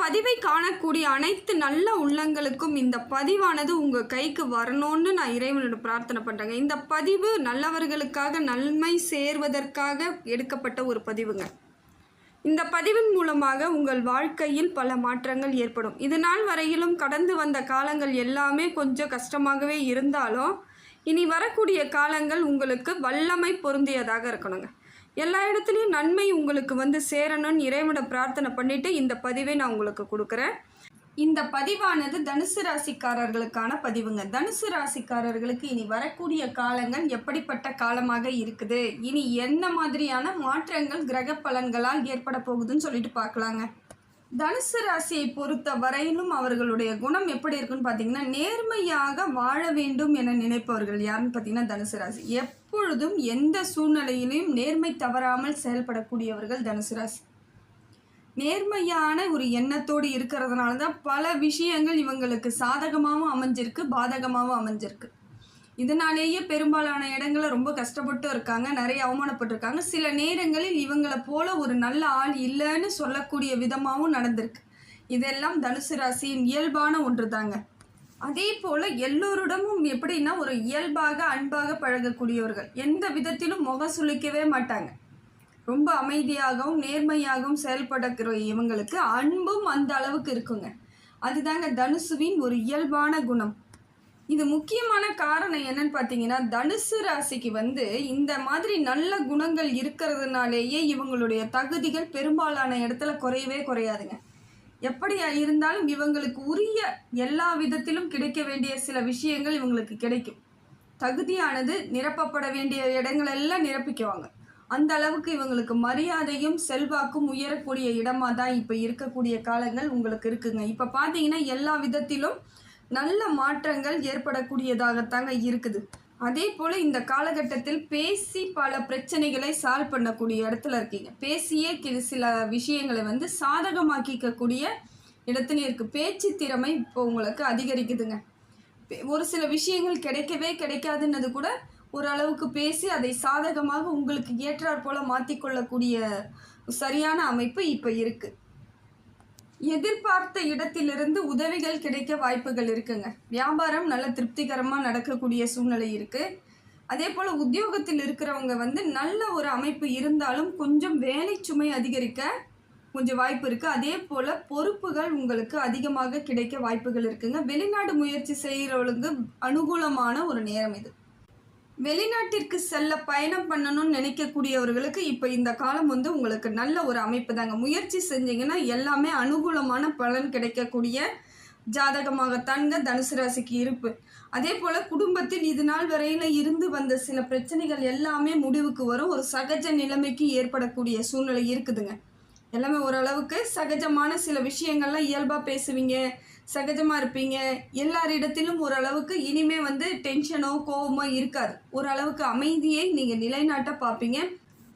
பதிவை காணக்கூடிய அனைத்து நல்ல உள்ளங்களுக்கும் இந்த பதிவானது உங்கள் கைக்கு வரணும்னு நான் இறைவனோட பிரார்த்தனை பண்ணுறேங்க இந்த பதிவு நல்லவர்களுக்காக நன்மை சேர்வதற்காக எடுக்கப்பட்ட ஒரு பதிவுங்க. இந்த பதிவின் மூலமாக உங்கள் வாழ்க்கையில் பல மாற்றங்கள் ஏற்படும். இது நாள் வரையிலும் கடந்து வந்த காலங்கள் எல்லாமே கொஞ்சம் கஷ்டமாகவே இருந்தாலும் இனி வரக்கூடிய காலங்கள் உங்களுக்கு வல்லமை பொருந்தியதாக இருக்கணுங்க. எல்லா இடத்துலையும் நன்மை உங்களுக்கு வந்து சேரணும்னு இறைவனை பிரார்த்தனை பண்ணிட்டு இந்த பதிவை நான் உங்களுக்கு கொடுக்குறேன். இந்த பதிவானது தனுசு ராசிக்காரர்களுக்கான பதிவுங்க. தனுசு ராசிக்காரர்களுக்கு இனி வரக்கூடிய காலங்கள் எப்படிப்பட்ட காலமாக இருக்குது? இனி என்ன மாதிரியான மாற்றங்கள் கிரக பலன்களால் ஏற்பட போகுதுன்னு சொல்லிட்டு பார்க்கலாங்க. தனுசு ராசியை பொறுத்த வரையிலும் அவர்களுடைய குணம் எப்படி இருக்குன்னு பார்த்தீங்கன்னா நேர்மையாக வாழ வேண்டும் என நினைப்பவர்கள் யாருன்னு பார்த்தீங்கன்னா தனுசு ராசி. எப்பொழுதும் எந்த சூழ்நிலையிலையும் நேர்மை தவறாமல் செயல்படக்கூடியவர்கள் தனுசு ராசி. நேர்மையான ஒரு எண்ணத்தோடு இருக்கிறதுனால தான் பல விஷயங்கள் இவங்களுக்கு சாதகமாகவும் அமைஞ்சிருக்கு பாதகமாகவும் அமைஞ்சிருக்கு. இதனாலேயே பெரும்பாலான இடங்களில் ரொம்ப கஷ்டப்பட்டு இருக்காங்க நிறைய அவமானப்பட்டிருக்காங்க. சில நேரங்களில் இவங்களை போல ஒரு நல்ல ஆள் இல்லைன்னு சொல்லக்கூடிய விதமாகவும் நடந்திருக்கு. இதெல்லாம் தனுசு ராசியின் இயல்பான ஒன்று தாங்க அதே போல் எல்லோரிடமும் எப்படின்னா ஒரு இயல்பாக அன்பாக பழகக்கூடியவர்கள். எந்த விதத்திலும் முகம் சுளிக்கவே மாட்டாங்க. ரொம்ப அமைதியாகவும் நேர்மையாகவும் செயல்படுகிற இவங்களுக்கு அன்பும் அந்த அளவுக்கு இருக்குங்க. அதுதாங்க தனுசுவின் ஒரு இயல்பான குணம். இது முக்கியமான காரணம் என்னன்னு பார்த்தீங்கன்னா தனுசு ராசிக்கு வந்து இந்த மாதிரி நல்ல குணங்கள் இருக்கிறதுனாலேயே இவங்களுடைய தகுதிகள் பெரும்பாலான இடத்துல குறையவே குறையாதுங்க. எப்படியா இருந்தாலும் இவங்களுக்கு உரிய எல்லா விதத்திலும் கிடைக்க வேண்டிய சில விஷயங்கள் இவங்களுக்கு கிடைக்கும். தகுதியானது நிரப்பப்பட வேண்டிய இடங்களெல்லாம் நிரப்பிக்குவாங்க. அந்த அளவுக்கு இவங்களுக்கு மரியாதையும் செல்வாக்கும் உயரக்கூடிய இடமா தான் இப்போ இருக்கக்கூடிய காலங்கள் உங்களுக்கு இருக்குங்க. இப்போ பார்த்தீங்கன்னா எல்லா விதத்திலும் நல்ல மாற்றங்கள் ஏற்படக்கூடியதாகத்தாங்க இருக்குது. அதே போல் இந்த காலகட்டத்தில் பேசி பல பிரச்சனைகளை சால்வ் பண்ணக்கூடிய இடத்துல இருக்கீங்க. பேசியே சில விஷயங்களை வந்து சாதகமாக்கிக்கக்கூடிய இடத்துல இருக்குது பேச்சு திறமை இப்போ உங்களுக்கு அதிகரிக்குதுங்க. பே- ஒரு சில விஷயங்கள் கிடைக்கவே கிடைக்காதுன்னது கூட ஓரளவுக்கு பேசி அதை சாதகமாக உங்களுக்கு ஏற்றாற் போல மாற்றிக்கொள்ளக்கூடிய சரியான அமைப்பு இப்போ இருக்குது எதிர்பார்த்த இடத்திலிருந்து உதவிகள் கிடைக்க வாய்ப்புகள் இருக்குங்க. வியாபாரம் நல்ல திருப்திகரமாக நடக்கக்கூடிய சூழ்நிலை இருக்குது அதே போல் உத்தியோகத்தில் இருக்கிறவங்க வந்து நல்ல ஒரு அமைப்பு இருந்தாலும் கொஞ்சம் வேலை சுமை அதிகரிக்க கொஞ்சம் வாய்ப்பு இருக்குது அதே போல் பொறுப்புகள் உங்களுக்கு அதிகமாக கிடைக்க வாய்ப்புகள் இருக்குங்க. வெளிநாடு முயற்சி செய்கிறவங்களுக்கு அனுகூலமான ஒரு நேரம் இது. வெளிநாட்டிற்கு செல்ல பயணம் பண்ணணும்னு நினைக்கக்கூடியவர்களுக்கு இப்போ இந்த காலம் வந்து உங்களுக்கு நல்ல ஒரு அமைப்பு தாங்க. முயற்சி செஞ்சீங்கன்னா எல்லாமே அனுகூலமான பலன் கிடைக்கக்கூடிய ஜாதகமாகத்தான்ங்க தனுசு ராசிக்கு இருப்பு. அதே போல் குடும்பத்தில் இது நாள் வரையில் இருந்து வந்த சில பிரச்சனைகள் எல்லாமே முடிவுக்கு வரும். ஒரு சகஜ நிலைமைக்கு ஏற்படக்கூடிய சூழ்நிலை இருக்குதுங்க. எல்லாமே ஓரளவுக்கு சகஜமான சில விஷயங்கள்லாம் இயல்பாக பேசுவீங்க சகஜமாக இருப்பீங்க. எல்லாரிடத்திலும் ஓரளவுக்கு இனிமே வந்து டென்ஷனோ கோவமோ இருக்காது. ஓரளவுக்கு அமைதியை நீங்கள் நிலைநாட்ட பார்ப்பீங்க.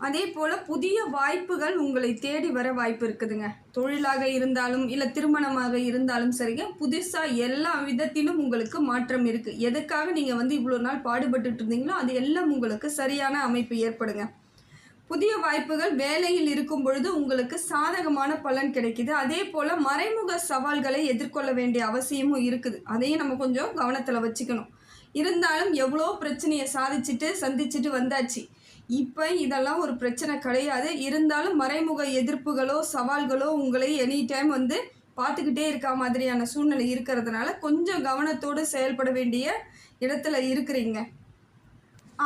அதே போல் புதிய வாய்ப்புகள் உங்களை தேடி வர வாய்ப்பு இருக்குதுங்க. தொழிலாக இருந்தாலும் இல்லை திருமணமாக இருந்தாலும் சரிங்க புதுசாக எல்லா விதத்திலும் உங்களுக்கு மாற்றம் இருக்குது எதுக்காக நீங்கள் வந்து இவ்வளோ நாள் பாடுபட்டுட்டு இருந்தீங்களோ அது எல்லாம் உங்களுக்கு சரியான அமைப்பு ஏற்படுங்க. புதிய வாய்ப்புகள் வேலையில் இருக்கும் பொழுது உங்களுக்கு சாதகமான பலன் கிடைக்குது. அதே போல் மறைமுக சவால்களை எதிர்கொள்ள வேண்டிய அவசியமும் இருக்குது. அதையும் நம்ம கொஞ்சம் கவனத்தில் வச்சுக்கணும். இருந்தாலும் எவ்வளோ பிரச்சனையை சாதிச்சுட்டு சந்திச்சுட்டு வந்தாச்சு. இப்போ இதெல்லாம் ஒரு பிரச்சனை கிடையாது. இருந்தாலும் மறைமுக எதிர்ப்புகளோ சவால்களோ உங்களை எனி டைம் வந்து பார்த்துக்கிட்டே இருக்க மாதிரியான சூழ்நிலை இருக்கிறதுனால கொஞ்சம் கவனத்தோடு செயல்பட வேண்டிய இடத்துல இருக்கிறீங்க.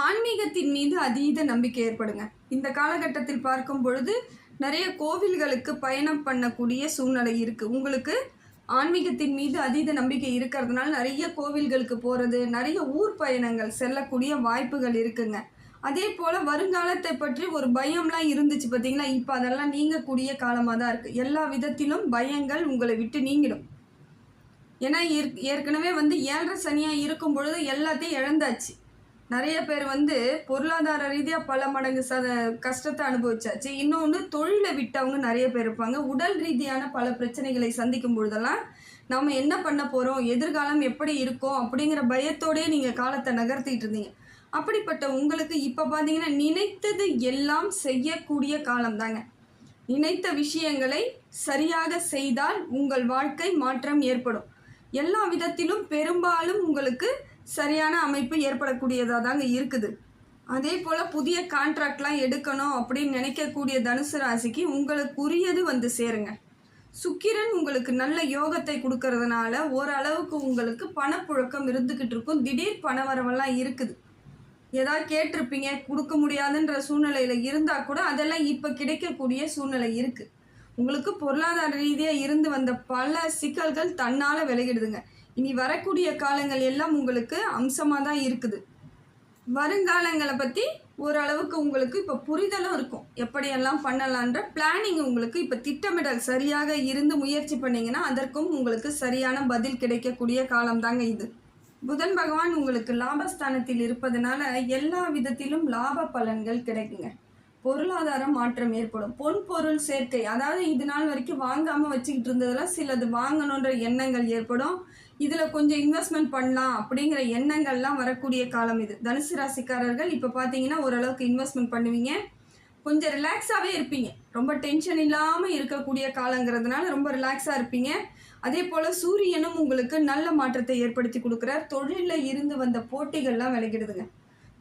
ஆன்மீகத்தின் மீது அதீத நம்பிக்கை ஏற்படுங்க. இந்த காலகட்டத்தில் பார்க்கும் பொழுது நிறைய கோவில்களுக்கு பயணம் பண்ணக்கூடிய சூழ்நிலை இருக்குது உங்களுக்கு ஆன்மீகத்தின் மீது அதீத நம்பிக்கை இருக்கிறதுனால நிறைய கோவில்களுக்கு போகிறது நிறைய ஊர் பயணங்கள் செல்லக்கூடிய வாய்ப்புகள் இருக்குங்க. அதே போல் வருங்காலத்தை பற்றி ஒரு பயம்லாம் இருந்துச்சு பார்த்தீங்களா இப்போ அதெல்லாம் நீங்கக்கூடிய காலமாக தான் இருக்குது எல்லா விதத்திலும் பயங்கள் உங்களை விட்டு நீங்கிடும். ஏன்னா ஏற்கனவே வந்து ஏழரை சனியாக இருக்கும் பொழுது எல்லாத்தையும் இழந்தாச்சு. நிறைய பேர் வந்து பொருளாதார ரீதியாக பல மடங்கு ச கஷ்டத்தை அனுபவிச்சாச்சு. இன்னொன்று தொழிலை விட்டவங்க நிறைய பேர் இருப்பாங்க. உடல் ரீதியான பல பிரச்சனைகளை சந்திக்கும் பொழுதெல்லாம் நம்ம என்ன பண்ண போகிறோம் எதிர்காலம் எப்படி இருக்கும்? அப்படிங்கிற பயத்தோடயே நீங்கள் காலத்தை நகர்த்திட்டு இருந்தீங்க. அப்படிப்பட்ட உங்களுக்கு இப்போ பார்த்தீங்கன்னா நினைத்தது எல்லாம் செய்யக்கூடிய காலம் தாங்க நினைத்த விஷயங்களை சரியாக செய்தால் உங்கள் வாழ்க்கை மாற்றம் ஏற்படும். எல்லா விதத்திலும் பெரும்பாலும் உங்களுக்கு சரியான அமைப்பு ஏற்படக்கூடியதாக தாங்க இருக்குது. அதே போல் புதிய கான்ட்ராக்ட்லாம் எடுக்கணும் அப்படின்னு நினைக்கக்கூடிய தனுசு ராசிக்கு உங்களுக்கு உரியது வந்து சேருங்க. சுக்கிரன் உங்களுக்கு நல்ல யோகத்தை கொடுக்கறதுனால ஓரளவுக்கு உங்களுக்கு பணப்புழக்கம் இருந்துக்கிட்டு இருக்கும். திடீர் பணவரவெல்லாம் இருக்குது. ஏதாவது கேட்டிருப்பீங்க கொடுக்க முடியாதுன்ற சூழ்நிலையில் இருந்தால் கூட அதெல்லாம் இப்போ கிடைக்கக்கூடிய சூழ்நிலை இருக்குது உங்களுக்கு பொருளாதார ரீதியாக இருந்து வந்த பல சிக்கல்கள் தன்னால் விலகிடுதுங்க. இனி வரக்கூடிய காலங்கள் எல்லாம் உங்களுக்கு அம்சமாக தான் இருக்குது. வருங்காலங்களை பற்றி ஓரளவுக்கு உங்களுக்கு இப்போ புரிதலும் இருக்கும். எப்படியெல்லாம் பண்ணலான்ற பிளானிங் உங்களுக்கு இப்போ திட்டமிடல் சரியாக இருந்து முயற்சி பண்ணிங்கன்னா அதற்கும் உங்களுக்கு சரியான பதில் கிடைக்கக்கூடிய காலம் தாங்க இது. புதன் பகவான் உங்களுக்கு லாபஸ்தானத்தில் இருப்பதனால எல்லா விதத்திலும் லாப பலன்கள் கிடைக்குங்க. பொருளாதார மாற்றம் ஏற்படும். பொன் பொருள் சேர்க்கை. அதாவது இது நாள் வரைக்கும் வாங்காமல் வச்சுக்கிட்டு இருந்ததெல்லாம் சிலது வாங்கணுன்ற எண்ணங்கள் ஏற்படும். இதில் கொஞ்சம் இன்வெஸ்ட்மெண்ட் பண்ணலாம் அப்படிங்கிற எண்ணங்கள்லாம் வரக்கூடிய காலம் இது. தனுசு ராசிக்காரர்கள் இப்போ பார்த்தீங்கன்னா ஓரளவுக்கு இன்வெஸ்ட்மெண்ட் பண்ணுவீங்க. கொஞ்சம் ரிலாக்ஸாகவே இருப்பீங்க. ரொம்ப டென்ஷன் இல்லாமல் இருக்கக்கூடிய காலங்கிறதுனால ரொம்ப ரிலாக்ஸாக இருப்பீங்க. அதே போல் சூரியனும் உங்களுக்கு நல்ல மாற்றத்தை ஏற்படுத்தி கொடுக்குறார். தொழிலில் இருந்து வந்த போட்டிகள்லாம் விலகிடுதுங்க.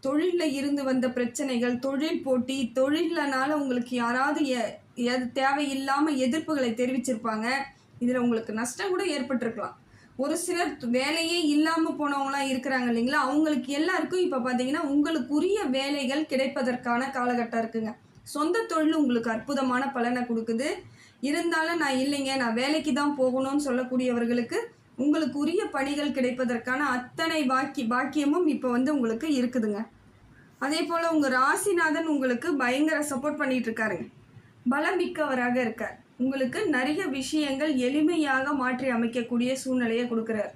தொழிலில் இருந்து வந்த பிரச்சனைகள் தொழில் போட்டி தொழிலனால உங்களுக்கு யாராவது எ- எது தேவையில்லாமல் எதிர்ப்புகளை தெரிவிச்சிருப்பாங்க. இதில் உங்களுக்கு நஷ்டம் கூட ஏற்பட்டிருக்கலாம். ஒரு சிலர் வேலையே இல்லாமல் போனவங்களாம் இருக்கிறாங்க இல்லைங்களா? அவங்களுக்கு எல்லாருக்கும் இப்போ பார்த்தீங்கன்னா உங்களுக்குரிய வேலைகள் கிடைப்பதற்கான காலகட்டம் இருக்குங்க. சொந்த தொழில் உங்களுக்கு அற்புதமான பலனை கொடுக்குது. இருந்தாலும் நான் இல்லைங்க நான் வேலைக்கு தான் போகணும்னு சொல்லக்கூடியவர்களுக்கு உங்களுக்கு உரிய பணிகள் கிடைப்பதற்கான அத்தனை பாக்கி பாக்கியமும் இப்போ வந்து உங்களுக்கு இருக்குதுங்க. அதே போல் உங்கள் ராசிநாதன் உங்களுக்கு பயங்கர சப்போர்ட் பண்ணிகிட்டு இருக்காருங்க பலம் மிக்கவராக இருக்கார். உங்களுக்கு நிறைய விஷயங்கள் எளிமையாக மாற்றி அமைக்கக்கூடிய சூழ்நிலையை கொடுக்குறார்.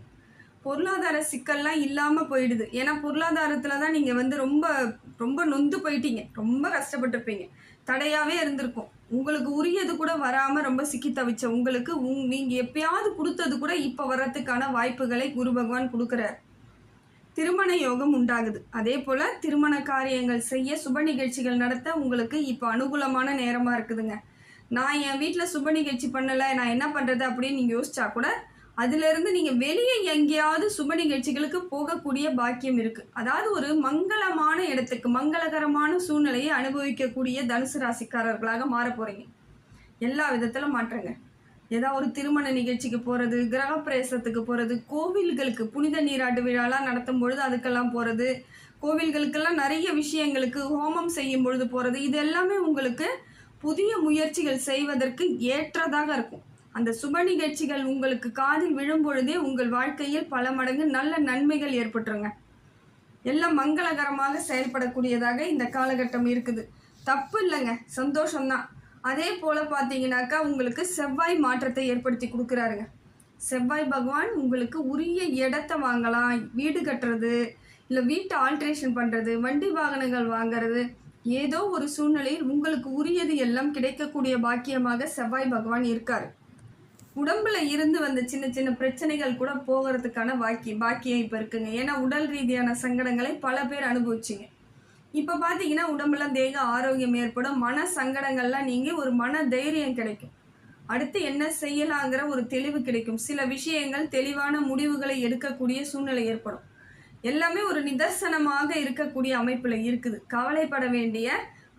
பொருளாதார சிக்கல்லாம் இல்லாமல் போயிடுது. ஏன்னா பொருளாதாரத்தில் தான் நீங்கள் வந்து ரொம்ப ரொம்ப நொந்து போயிட்டீங்க. ரொம்ப கஷ்டப்பட்டுருப்பீங்க. தடையாகவே இருந்திருக்கும். உங்களுக்கு உரியது கூட வராமல் ரொம்ப சிக்கி தவிச்ச உங்களுக்கு உங் நீங்கள் எப்பயாவது கொடுத்தது கூட இப்போ வர்றதுக்கான வாய்ப்புகளை குரு பகவான் கொடுக்குறார். திருமண யோகம் உண்டாகுது. அதே போல் திருமண காரியங்கள் செய்ய சுப நிகழ்ச்சிகள் நடத்த உங்களுக்கு இப்போ அனுகூலமான நேரமாக இருக்குதுங்க. நான் என் வீட்டில் சுப நிகழ்ச்சி பண்ணலை நான் என்ன பண்ணுறது அப்படின்னு நீங்கள் யோசிச்சா கூட அதிலிருந்து நீங்கள் வெளியே எங்கேயாவது சுப நிகழ்ச்சிகளுக்கு போகக்கூடிய பாக்கியம் இருக்குது அதாவது ஒரு மங்களமான இடத்துக்கு மங்களகரமான சூழ்நிலையை அனுபவிக்கக்கூடிய தனுசு ராசிக்காரர்களாக மாற போகிறீங்க எல்லா விதத்திலும் மாற்றுங்க. ஏதாவது ஒரு திருமண நிகழ்ச்சிக்கு போகிறது கிரகப்பிரவேசத்துக்கு போகிறது கோவில்களுக்கு புனித நீராட்டு விழாலாம் நடத்தும் பொழுது அதுக்கெல்லாம் போகிறது கோவில்களுக்கெல்லாம் நிறைய விஷயங்களுக்கு ஹோமம் செய்யும் பொழுது போகிறது இது எல்லாமே உங்களுக்கு புதிய முயற்சிகள் செய்வதற்கு ஏற்றதாக இருக்கும். அந்த சுப நிகழ்ச்சிகள் உங்களுக்கு காதில் விழும் பொழுதே உங்கள் வாழ்க்கையில் பல மடங்கு நல்ல நன்மைகள் ஏற்பட்டுருங்க. எல்லாம் மங்களகரமாக செயல்படக்கூடியதாக இந்த காலகட்டம் இருக்குது. தப்பு இல்லைங்க சந்தோஷம்தான். அதே போல் பார்த்தீங்கன்னாக்கா உங்களுக்கு செவ்வாய் மாற்றத்தை ஏற்படுத்தி கொடுக்குறாருங்க. செவ்வாய் பகவான் உங்களுக்கு உரிய இடத்த வாங்கலாம். வீடு கட்டுறது இல்லை வீட்டை ஆல்ட்ரேஷன் பண்ணுறது வண்டி வாகனங்கள் வாங்குறது ஏதோ ஒரு சூழ்நிலையில் உங்களுக்கு உரியது எல்லாம் கிடைக்கக்கூடிய பாக்கியமாக செவ்வாய் பகவான் இருக்கார். உடம்புல இருந்து வந்த சின்ன சின்ன பிரச்சனைகள் கூட போகிறதுக்கான பாக்கி பாக்கியம் இப்போ இருக்குங்க. ஏன்னா உடல் ரீதியான சங்கடங்களை பல பேர் அனுபவிச்சிங்க. இப்போ பார்த்தீங்கன்னா உடம்புல தேக ஆரோக்கியம் ஏற்படும் மன சங்கடங்கள்லாம் நீங்கள் ஒரு மன தைரியம் கிடைக்கும். அடுத்து என்ன செய்யலாங்கிற ஒரு தெளிவு கிடைக்கும். சில விஷயங்கள் தெளிவான முடிவுகளை எடுக்கக்கூடிய சூழ்நிலை ஏற்படும். எல்லாமே ஒரு நிதர்சனமாக இருக்கக்கூடிய அமைப்பில் இருக்குது. கவலைப்பட வேண்டிய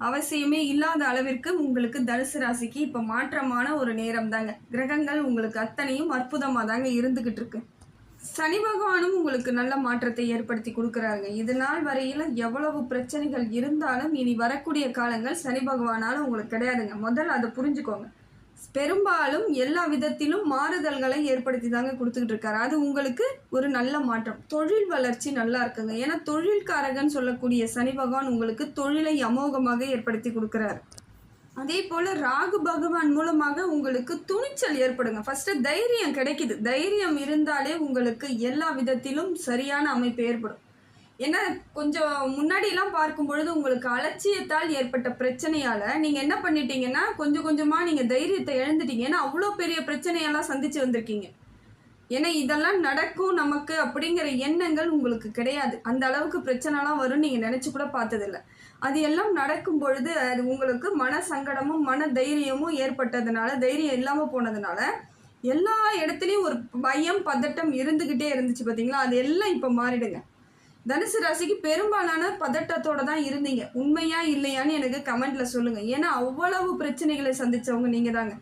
அவசியமே இல்லாத அளவிற்கு உங்களுக்கு தனுசு ராசிக்கு இப்போ மாற்றமான ஒரு நேரம் தாங்க கிரகங்கள் உங்களுக்கு அத்தனையும் அற்புதமாக தாங்க இருந்துக்கிட்டு இருக்கு. சனி பகவானும் உங்களுக்கு நல்ல மாற்றத்தை ஏற்படுத்தி கொடுக்குறாங்க இது நாள் வரையில் எவ்வளவு பிரச்சனைகள் இருந்தாலும் இனி வரக்கூடிய காலங்கள் சனி பகவானால் உங்களுக்கு கிடையாதுங்க. முதல்ல அதை புரிஞ்சுக்கோங்க. பெரும்பாலும் எல்லா விதத்திலும் மாறுதல்களை ஏற்படுத்தி தாங்க கொடுத்துக்கிட்டு இருக்காரு. அது உங்களுக்கு ஒரு நல்ல மாற்றம். தொழில் வளர்ச்சி நல்லா இருக்குங்க. ஏன்னா தொழில்காரகன் சொல்லக்கூடிய சனி பகவான் உங்களுக்கு தொழிலை அமோகமாக ஏற்படுத்தி கொடுக்குறாரு. அதே போல் ராகு பகவான் மூலமாக உங்களுக்கு துணிச்சல் ஏற்படுங்க. ஃபஸ்ட்டு தைரியம் கிடைக்குது. தைரியம் இருந்தாலே உங்களுக்கு எல்லா விதத்திலும் சரியான அமைப்பு ஏற்படும். ஏன்னா கொஞ்சம் முன்னாடிலாம் பார்க்கும் பொழுது உங்களுக்கு அலட்சியத்தால் ஏற்பட்ட பிரச்சனையால் நீங்கள் என்ன பண்ணிட்டீங்கன்னா கொஞ்சம் கொஞ்சமாக நீங்கள் தைரியத்தை இழந்துட்டீங்க. ஏன்னா அவ்வளோ பெரிய பிரச்சனையெல்லாம் சந்தித்து வந்திருக்கீங்க. ஏன்னா இதெல்லாம் நடக்கும் நமக்கு அப்படிங்கிற எண்ணங்கள் உங்களுக்கு கிடையாது. அந்த அளவுக்கு பிரச்சனைலாம் வரும்னு நீங்கள் நினச்சி கூட பார்த்ததில்ல. அது எல்லாம் நடக்கும் பொழுது அது உங்களுக்கு மன சங்கடமும் மன தைரியமும் ஏற்பட்டதுனால தைரியம் இல்லாமல் போனதுனால எல்லா இடத்துலையும் ஒரு பயம் பதட்டம் இருந்துக்கிட்டே இருந்துச்சு பார்த்தீங்களா அது எல்லாம் இப்போ மாறிடுங்க. தனுசு ராசிக்கு பெரும்பாலான பதட்டத்தோட தான் இருந்தீங்க. உண்மையா இல்லையான்னு எனக்கு கமெண்ட்ல சொல்லுங்க. ஏன்னா அவ்வளவு பிரச்சனைகளை சந்திச்சவங்க நீங்க தாங்க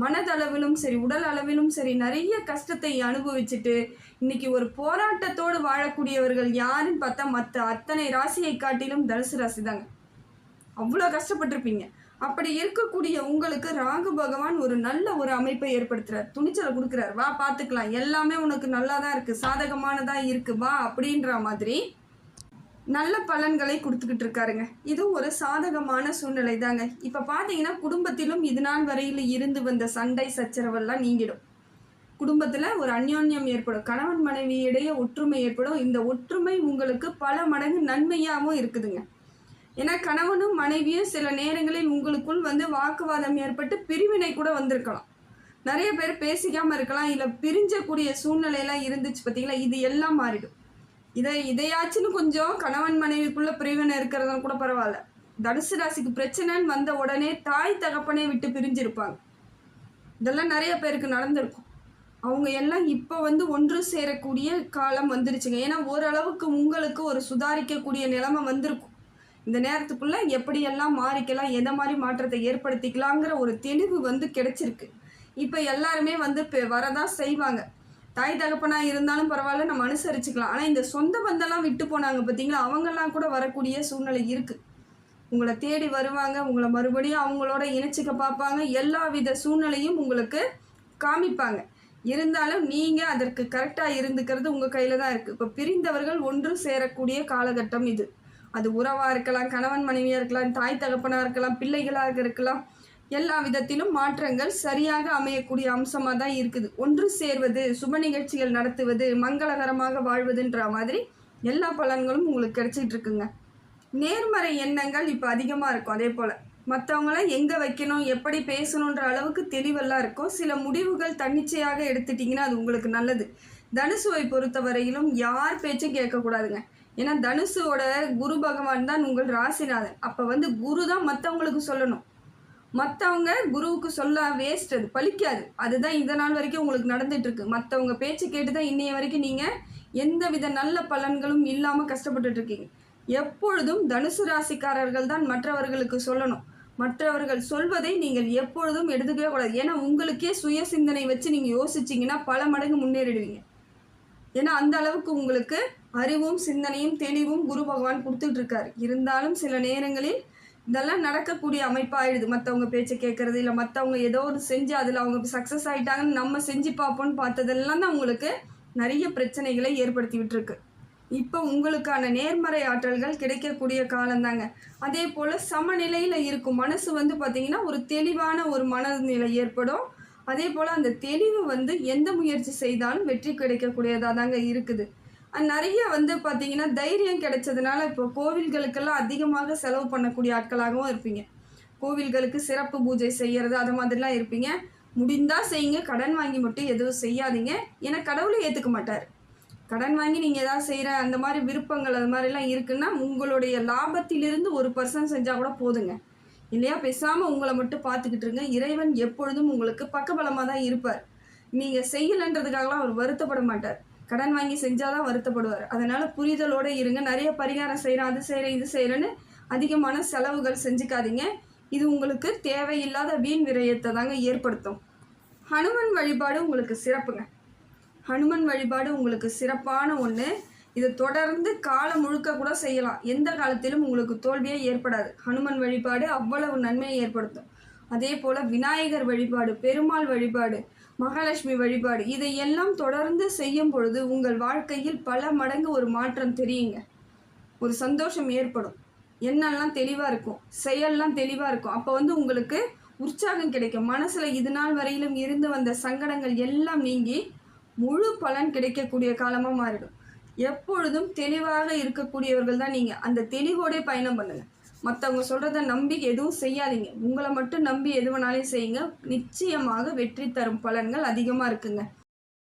மனதளவிலும் சரி உடல் அளவிலும் சரி நிறைய கஷ்டத்தை அனுபவிச்சுட்டு இன்னைக்கு ஒரு போராட்டத்தோடு வாழக்கூடியவர்கள் யாருன்னு பார்த்தா மற்ற அத்தனை ராசியை காட்டிலும் தனுசு ராசி தாங்க அவ்வளோ கஷ்டப்பட்டிருப்பீங்க. அப்படி இருக்கக்கூடிய உங்களுக்கு ராகு பகவான் ஒரு நல்ல ஒரு அமைப்பை ஏற்படுத்துறார். துணிச்சலை கொடுக்குறார். வா பார்த்துக்கலாம். எல்லாமே உனக்கு நல்லா தான் இருக்குது சாதகமானதாக இருக்குது வா அப்படின்ற மாதிரி நல்ல பலன்களை கொடுத்துக்கிட்டு இருக்காருங்க. இது ஒரு சாதகமான சூழ்நிலை தாங்க இப்போ பார்த்தீங்கன்னா குடும்பத்திலும் இது நாள் வரையில் இருந்து வந்த சண்டை சச்சரவெல்லாம் நீங்கிடும். குடும்பத்தில் ஒரு அந்யோன்யம் ஏற்படும். கணவன் மனைவி இடையே ஒற்றுமை ஏற்படும். இந்த ஒற்றுமை உங்களுக்கு பல மடங்கு நன்மையாகவும் இருக்குதுங்க. ஏன்னா கணவனும் மனைவியும் சில நேரங்களில் உங்களுக்குள் வந்து வாக்குவாதம் ஏற்பட்டு பிரிவினை கூட வந்திருக்கலாம். நிறைய பேர் பேசிக்காமல் இருக்கலாம். இல்லை பிரிஞ்சக்கூடிய சூழ்நிலையெல்லாம் இருந்துச்சு பார்த்தீங்களா இது எல்லாம் மாறிடும். இதை இதையாச்சுன்னு கொஞ்சம் கணவன் மனைவிக்குள்ள பிரிவினை இருக்கிறதா கூட பரவாயில்ல. தனுசு ராசிக்கு பிரச்சனைன்னு வந்த உடனே தாய் தகப்பனை விட்டு பிரிஞ்சிருப்பாங்க. இதெல்லாம் நிறைய பேருக்கு நடந்திருக்கும். அவங்க எல்லாம் இப்போ வந்து ஒன்று சேரக்கூடிய காலம் வந்துருச்சுங்க. ஏன்னா ஓரளவுக்கு உங்களுக்கு ஒரு சுதாரிக்கக்கூடிய நிலைமை வந்திருக்கும். இந்த நேரத்துக்குள்ள எப்படியெல்லாம் மாறிக்கலாம் எந்த மாதிரி மாற்றத்தை ஏற்படுத்திக்கலாங்கிற ஒரு தெளிவு வந்து கிடைச்சிருக்கு. இப்போ எல்லாருமே வந்து இப்போ வரதான் செய்வாங்க. தாய் தகப்பனாக இருந்தாலும் பரவாயில்ல நம்ம அனுசரிச்சுக்கலாம். ஆனால் இந்த சொந்த பந்தெல்லாம் விட்டு போனாங்க பார்த்தீங்களா அவங்கெல்லாம் கூட வரக்கூடிய சூழ்நிலை இருக்குது உங்களை தேடி வருவாங்க உங்களை மறுபடியும் அவங்களோட இணைச்சிக்க பார்ப்பாங்க. எல்லா வித சூழ்நிலையும் உங்களுக்கு காமிப்பாங்க. இருந்தாலும் நீங்கள் அதற்கு கரெக்டாக இருந்துக்கிறது உங்கள் கையில் தான் இருக்குது இப்போ பிரிந்தவர்கள் ஒன்று சேரக்கூடிய காலகட்டம் இது. அது உறவாக இருக்கலாம் கணவன் மனைவியாக இருக்கலாம் தாய் தகப்பனாக இருக்கலாம் பிள்ளைகளாக இருக்கலாம். எல்லா விதத்திலும் மாற்றங்கள் சரியாக அமையக்கூடிய அம்சமாக தான் இருக்குது. ஒன்று சேர்வது சுப நிகழ்ச்சிகள் நடத்துவது மங்களகரமாக வாழ்வதுன்ற மாதிரி எல்லா பலன்களும் உங்களுக்கு கிடைச்சிட்டு இருக்குங்க. நேர்மறை எண்ணங்கள் இப்போ அதிகமாக இருக்கும் அதே போல். மற்றவங்கள எங்கே வைக்கணும் எப்படி பேசணுன்ற அளவுக்கு தெளிவெல்லாம் இருக்கும். சில முடிவுகள் தன்னிச்சையாக எடுத்துட்டிங்கன்னா அது உங்களுக்கு நல்லது. தனுசுவை பொறுத்தவரையிலும் யார் பேச்சும் கேட்கக்கூடாதுங்க. ஏன்னா தனுசுவோட குரு பகவான் தான் உங்கள் ராசிநாதன். அப்போ வந்து குரு தான் மற்றவங்களுக்கு சொல்லணும். மற்றவங்க குருவுக்கு சொல்ல வேஸ்ட் அது பலிக்காது அதுதான் இந்த நாள் வரைக்கும் உங்களுக்கு நடந்துட்டு மற்றவங்க பேச்சு கேட்டு தான் இன்னைய வரைக்கும் நீங்கள் எந்த வித நல்ல பலன்களும் இல்லாமல் கஷ்டப்பட்டுட்ருக்கீங்க எப்பொழுதும் தனுசு ராசிக்காரர்கள் தான் மற்றவர்களுக்கு சொல்லணும். மற்றவர்கள் சொல்வதை நீங்கள் எப்பொழுதும் எடுத்துக்கவே கூடாது. ஏன்னா உங்களுக்கே சுய சிந்தனை வச்சு நீங்கள் யோசிச்சிங்கன்னா பல மடங்கு முன்னேறிடுவீங்க. ஏன்னா அந்த அளவுக்கு உங்களுக்கு அறிவும் சிந்தனையும் தெளிவும் குரு பகவான் கொடுத்துட்ருக்காரு இருந்தாலும் சில நேரங்களில் இதெல்லாம் நடக்கக்கூடிய அமைப்பாயிடுது. மற்றவங்க பேச்சை கேட்குறது இல்லை மற்றவங்க ஏதோ ஒரு செஞ்சு அதில் அவங்க சக்ஸஸ் ஆகிட்டாங்கன்னு நம்ம செஞ்சு பார்ப்போம்னு பார்த்ததெல்லாம் தான் உங்களுக்கு நிறைய பிரச்சனைகளை ஏற்படுத்தி விட்டுருக்கு. இப்போ உங்களுக்கான நேர்மறை ஆற்றல்கள் கிடைக்கக்கூடிய காலம்தாங்க. அதே போல் சமநிலையில் இருக்கும் மனசு வந்து பார்த்திங்கன்னா ஒரு தெளிவான ஒரு மனநிலை ஏற்படும். அதே போல் அந்த தெளிவு வந்து எந்த முயற்சி செய்தாலும் வெற்றி கிடைக்கக்கூடியதாக தாங்க இருக்குது. நிறைய வந்து பார்த்தீங்கன்னா தைரியம் கிடைச்சதுனால இப்போ கோவில்களுக்கெல்லாம் அதிகமாக செலவு பண்ணக்கூடிய ஆட்களாகவும் இருப்பீங்க. கோவில்களுக்கு சிறப்பு பூஜை செய்கிறது அது மாதிரிலாம் இருப்பீங்க. முடிந்தால் செய்யுங்க. கடன் வாங்கி மட்டும் எதுவும் செய்யாதீங்க. ஏன்னா கடவுளை ஏற்றுக்க மாட்டார். கடன் வாங்கி நீங்கள் எதாவது செய்கிற அந்த மாதிரி விருப்பங்கள் அது மாதிரிலாம் இருக்குன்னா உங்களுடைய லாபத்திலிருந்து ஒரு பர்சன்ட் செஞ்சால் கூட போதுங்க. இல்லையா? பேசாமல் உங்களை மட்டும் பார்த்துக்கிட்டு இருங்க. இறைவன் எப்பொழுதும் உங்களுக்கு பக்கபலமாக தான் இருப்பார். நீங்கள் செய்யலைன்றதுக்காகலாம் அவர் வருத்தப்பட மாட்டார். கடன் வாங்கி செஞ்சால் தான் வருத்தப்படுவார். அதனால் புரிதலோடு இருங்க. நிறைய பரிகாரம் செய்கிறேன் அது செய்கிறேன் இது செய்கிறேன்னு அதிகமான செலவுகள் செஞ்சுக்காதீங்க. இது உங்களுக்கு தேவையில்லாத வீண் விரயத்தை தாங்க ஏற்படுத்தும். ஹனுமன் வழிபாடு உங்களுக்கு சிறப்புங்க. ஹனுமன் வழிபாடு உங்களுக்கு சிறப்பான ஒன்று இதை தொடர்ந்து காலம் முழுக்க கூட செய்யலாம். எந்த காலத்திலும் உங்களுக்கு தோல்வியே ஏற்படாது. ஹனுமன் வழிபாடு அவ்வளவு நன்மையை ஏற்படுத்தும். அதே போல் விநாயகர் வழிபாடு பெருமாள் வழிபாடு மகாலட்சுமி வழிபாடு. இதையெல்லாம் தொடர்ந்து செய்யும் பொழுது உங்கள் வாழ்க்கையில் பல மடங்கு ஒரு மாற்றம் தெரியுங்க. ஒரு சந்தோஷம் ஏற்படும். எண்ணெல்லாம் தெளிவாக இருக்கும். செயல்லாம் தெளிவாக இருக்கும். அப்போ வந்து உங்களுக்கு உற்சாகம் கிடைக்கும். மனசில் இது நாள் வரையிலும் இருந்து வந்த சங்கடங்கள் எல்லாம் நீங்கி முழு பலன் கிடைக்கக்கூடிய காலமாக மாறிடும். எப்பொழுதும் தெளிவாக இருக்கக்கூடியவர்கள் தான் நீங்கள் அந்த தெளிவோடே பயணம் பண்ணுங்கள் மற்றவங்க சொல்கிறத நம்பி எதுவும் செய்யாதீங்க. உங்களை மட்டும் நம்பி எது வேணாலும் செய்யுங்க. நிச்சயமாக வெற்றி தரும் பலன்கள் அதிகமாக இருக்குங்க.